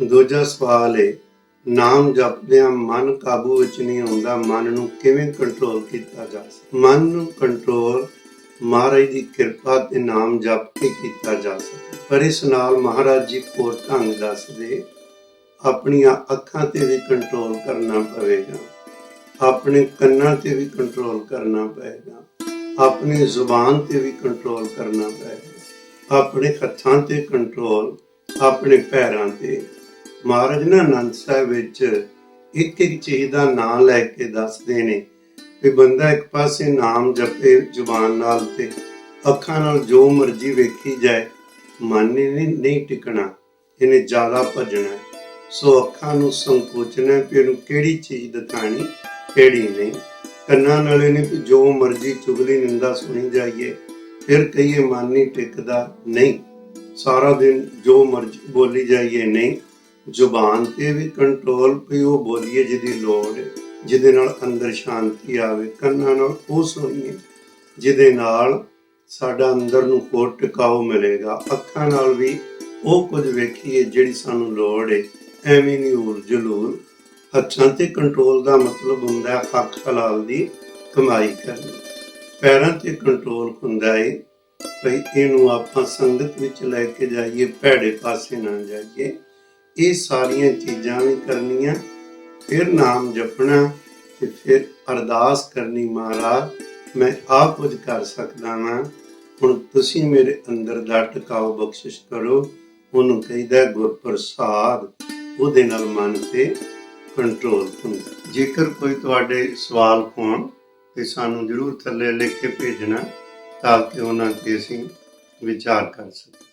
ਦੂਜਾ ਸਵਾਲ ਹੈ ਨਾਮ ਜਪਦਿਆਂ ਮਨ ਕਾਬੂ ਵਿੱਚ ਨਹੀਂ ਆਉਂਦਾ, ਮਨ ਨੂੰ ਕਿਵੇਂ ਕੰਟਰੋਲ ਕੀਤਾ ਜਾ ਸਕਦਾ? ਮਨ ਨੂੰ ਕੰਟਰੋਲ ਮਹਾਰਾਜ ਦੀ ਕਿਰਪਾ ਤੇ ਨਾਮ ਜਪ ਕੇ ਕੀਤਾ ਜਾ ਸਕਦਾ। ਪਰ ਇਸ ਨਾਲ ਮਹਾਰਾਜ ਜੀ ਹੋਰ ਢੰਗ ਦੱਸਦੇ, ਆਪਣੀਆਂ ਅੱਖਾਂ ਤੇ ਵੀ ਕੰਟਰੋਲ ਕਰਨਾ ਪਵੇਗਾ, ਆਪਣੇ ਕੰਨਾਂ ਤੇ ਵੀ ਕੰਟਰੋਲ ਕਰਨਾ ਪਵੇਗਾ, ਆਪਣੀ ਜ਼ੁਬਾਨ ਤੇ ਵੀ ਕੰਟਰੋਲ ਕਰਨਾ ਪਵੇਗਾ, ਆਪਣੇ ਹੱਥਾਂ ਤੇ ਕੰਟਰੋਲ ਆਪਣੇ ਪੈਰਾਂ ਤੇ ਮਹਾਰਾਜ ਨੇ ਅਨੰਦ ਸਾਹਿਬ ਵਿੱਚ ਇੱਕ ਇੱਕ ਚੀਜ਼ ਦਾ ਨਾਮ ਲੈ ਕੇ ਦੱਸਦੇ ਨੇ ਵੀ ਬੰਦਾ ਇੱਕ ਪਾਸੇ ਨਾਮ ਜਪੇ ਜ਼ੁਬਾਨ ਨਾਲ ਤੇ ਅੱਖਾਂ ਨਾਲ ਜੋ ਮਰਜ਼ੀ ਵੇਖੀ ਜਾਏ, ਮਨ ਨੇ ਨਹੀਂ ਟਿਕਣਾ, ਇਹਨੇ ਜ਼ਿਆਦਾ ਭਜਣਾ। ਸੋ ਅੱਖਾਂ ਨੂੰ ਸੰਕੋਚਣਾ ਕਿ ਇਹਨੂੰ ਕਿਹੜੀ ਚੀਜ਼ ਦਿਖਾਣੀ, ਕਿਹੜੀ ਨਹੀਂ। ਕੰਨਾਂ ਨਾਲ ਇਹਨੇ ਵੀ ਜੋ ਮਰਜ਼ੀ ਚੁਗਲੀ ਨਿੰਦਾ ਸੁਣੀ ਜਾਈਏ, ਫਿਰ ਕਹੀਏ ਮਨ ਨਹੀਂ ਟਿਕਦਾ, ਨਹੀਂ। ਸਾਰਾ ਦਿਨ ਜੋ ਮਰਜ਼ੀ ਬੋਲੀ ਜਾਈਏ, ਨਹੀਂ। ਜ਼ੁਬਾਨ ਤੇ ਵੀ ਕੰਟਰੋਲ ਵੀ ਉਹ ਬੋਲੀਏ ਜਿਹਦੀ ਲੋੜ ਹੈ, ਜਿਹਦੇ ਨਾਲ ਅੰਦਰ ਸ਼ਾਂਤੀ ਆਵੇ, ਕੰਨਾਂ ਨਾਲ ਉਹ ਸੁਣੀਏ ਜਿਹਦੇ ਨਾਲ ਸਾਡਾ ਅੰਦਰ ਨੂੰ ਹੋਰ ਟਿਕਾਓ ਮਿਲੇਗਾ, ਅੱਖਾਂ ਨਾਲ ਵੀ ਉਹ ਕੁਝ ਵੇਖੀਏ ਜਿਹੜੀ ਸਾਨੂੰ ਲੋੜ ਹੈ, ਐਵੇਂ ਨਹੀਂ ਹੋਰ ਜਲੂਰ ਹੱਥਾਂ ਤੇ ਕੰਟਰੋਲ ਦਾ ਮਤਲਬ ਹੁੰਦਾ ਹੈ ਹੱਕ ਹਲਾਲ ਦੀ ਕਮਾਈ ਕਰਨੀ। ਪੈਰਾਂ ਤੇ ਕੰਟਰੋਲ ਹੁੰਦਾ ਹੈ, ਭਈ ਇਹਨੂੰ ਆਪਾਂ ਸੰਗਤ ਵਿੱਚ ਲੈ ਕੇ ਜਾਈਏ, ਭੈੜੇ ਪਾਸੇ ਨਾ ਜਾਈਏ ਇਹ ਸਾਰੀਆਂ ਚੀਜ਼ਾਂ ਵੀ ਕਰਨੀਆਂ, ਫਿਰ ਨਾਮ ਜਪਣਾ ਤੇ ਫਿਰ ਅਰਦਾਸ ਕਰਨੀ, ਮਹਾਰਾਜ, ਮੈਂ ਆਪ ਕੁਝ ਕਰ ਸਕਦਾ ਹਾਂ ਹੁਣ ਤੁਸੀਂ ਮੇਰੇ ਅੰਦਰ ਦਾ ਟਿਕਾਓ ਬਖਸ਼ਿਸ਼ ਕਰੋ। ਉਹਨੂੰ ਕਹਿੰਦਾ ਗੁਰਪ੍ਰਸਾਦ, ਉਹਦੇ ਨਾਲ ਮਨ ਤੇ ਕੰਟਰੋਲ ਹੁੰਦਾ ਜੇਕਰ ਕੋਈ ਤੁਹਾਡੇ ਸਵਾਲ ਹੋਣ ਤੇ ਸਾਨੂੰ ਜਰੂਰ ਥੱਲੇ ਲਿਖ ਕੇ ਭੇਜਣਾ, ਤਾਂ ਕਿ ਉਹਨਾਂ ਤੇ ਅਸੀਂ ਵਿਚਾਰ ਕਰ ਸਕੀਏ।